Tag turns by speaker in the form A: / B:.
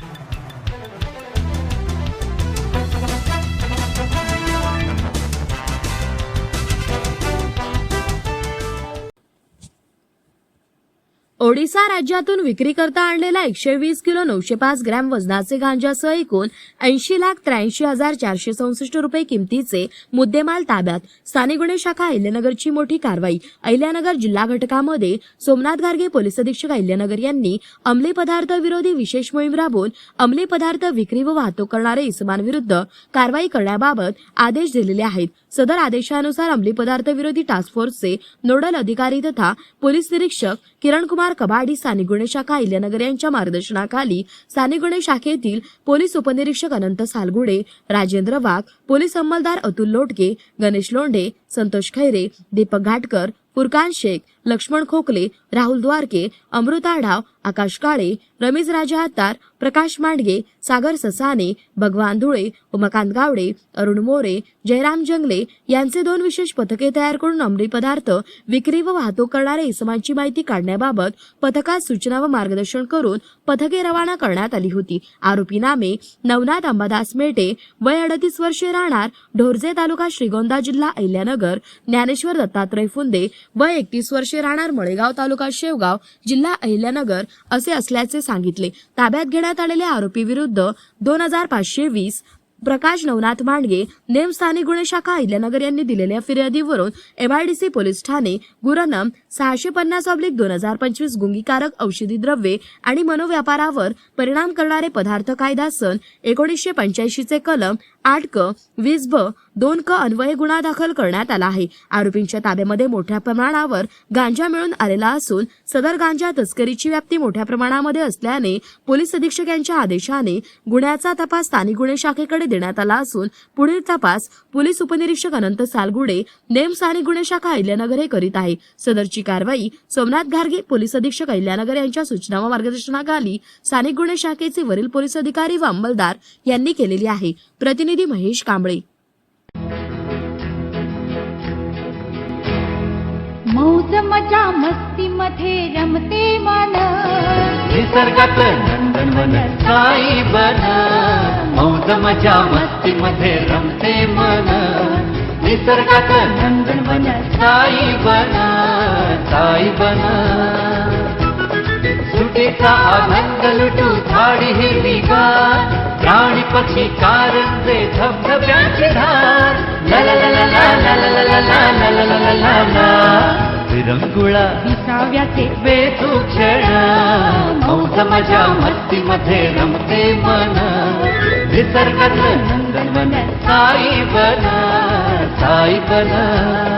A: you. Odisha राज्यातून विक्री करता आणलेला एकशे वीस किलो नऊशे पाच ग्रॅम वजनाचे गांजासह एकूण ऐंशी लाख त्र्याऐंशी हजार चारशे चौसष्ट रुपये किमतीचे मुद्देमाल ताब्यात. स्थानिक गुन्हे शाखा अहिल्यानगरची मोठी कारवाई. अहिल्यानगर जिल्हा घटकामध्ये सोमनाथ गार्गे पोलीस अधीक्षक अहिल्यानगर यांनी अंमली पदार्थ विरोधी विशेष मोहीम राबवून अंमली पदार्थ विक्री व वाहतूक करणारे इसमांविरुद्ध कारवाई करण्याबाबत आदेश दिलेले आहेत. सदर आदेशानुसार अंमली पदार्थ विरोधी टास्क फोर्सचे नोडल अधिकारी तथा पोलीस निरीक्षक किरण कुमार कबाडी साने गुन्हे शाखा इल्यानगर यांच्या मार्गदर्शनाखाली साने गुन्हे शाखेतील पोलीस उपनिरीक्षक अनंत सालगुडे राजेंद्र वाघ पोलीस अंमलदार अतुल लोटके गणेश लोंढे संतोष खैरे दीपक घाटकर फुरकान शेख लक्ष्मण खोकले राहुल द्वारके अमृता आढाव आकाश काळे रमेश राजा हत्तार प्रकाश मांडगे सागर ससाने भगवान धुळे उमाकांत गावडे अरुण मोरे जयराम जंगले यांचे दोन विशेष पथके तयार करून अंमली पदार्थ विक्री व वाहतूक करणाऱ्या इसमांची माहिती काढण्याबाबत पथकात सूचना व मार्गदर्शन करून पथके रवाना करण्यात आली होती. आरोपी नामे नवनाथ अंबादास मेटे वय अडतीस वर्षे राहणार ढोरजे तालुका श्रीगोंदा जिल्हा अहिल्यानगर ज्ञानेश्वर दत्तात्रय फुंदे वय एकतीस वर्षे राहणार मळेगाव तालुका शेवगाव जिल्हा अहिल्यानगर असे असल्याचे सांगितले. ताब्यात घेण्यात आलेल्या आरोपी विरुद्ध दोन हजार पाचशे वीस प्रकाश नवनाथ मांडगे नेमस्थानिक गुन्हे शाखा अहिल्यानगर यांनी दिलेल्या फिर्यादीवरून एमआयडीसी पोलीस ठाणे गुरनम सहाशे पन्नास ऑब्लिक दोन हजार पंचवीस गुंगीकारक औषधी द्रव्ये आणि मनोव्यापारावर परिणाम करणारे पदार्थ कायदा सन एकोणीसशे पंच्याऐंशीचे कलम आठ क वीस ब दोन क अन्वये गुन्हा दाखल करण्यात आला आहे. आरोपींच्या ताब्यामध्ये मोठ्या प्रमाणावर गांजा मिळून आलेला असून सदर गांजा तस्करीची व्याप्ती मोठ्या प्रमाणामध्ये असल्याने पोलीस अधीक्षक यांच्या आदेशाने गुन्ह्याचा तपास स्थानिक गुन्हे शाखेकडे देण्यात आला असून पुढील तपास पोलीस उपनिरीक्षक अनंत सालगुडे नेम स्थानिक गुन्हे शाखा अहिल्यानगर हे करीत आहे. सदरची कारवाई सोमनाथ घारगे पोलीस अधीक्षक अहिल्यानगर यांच्या सूचना व मार्गदर्शनाखाली स्थानिक गुन्हे शाखेचे वरील पोलीस अधिकारी व अंमलदार यांनी केलेली आहे. प्रतिनिधी महेश कांबळे.
B: मौज मजा मस्ती मध्ये रमते मन.
C: निसर्गात नंदनवन साई बन. मौज मजा मस्ती मध्ये रमते मन. निसर्गात नंदनवन साई बन. साई बन. सुटीचा आनंद लुटू झाडी हिरवी गार प्राणी पक्षी कारंजे धबधब्याची धार ला ला ला ला ला ला ला ला ला ला ला ला ला ला ला विरंगुळा
B: विसाव्याचे
C: बेतू क्षण मौज मजा मस्ती मध्ये रमते मन निसर्गातलं नंदनवन साई बन साई बन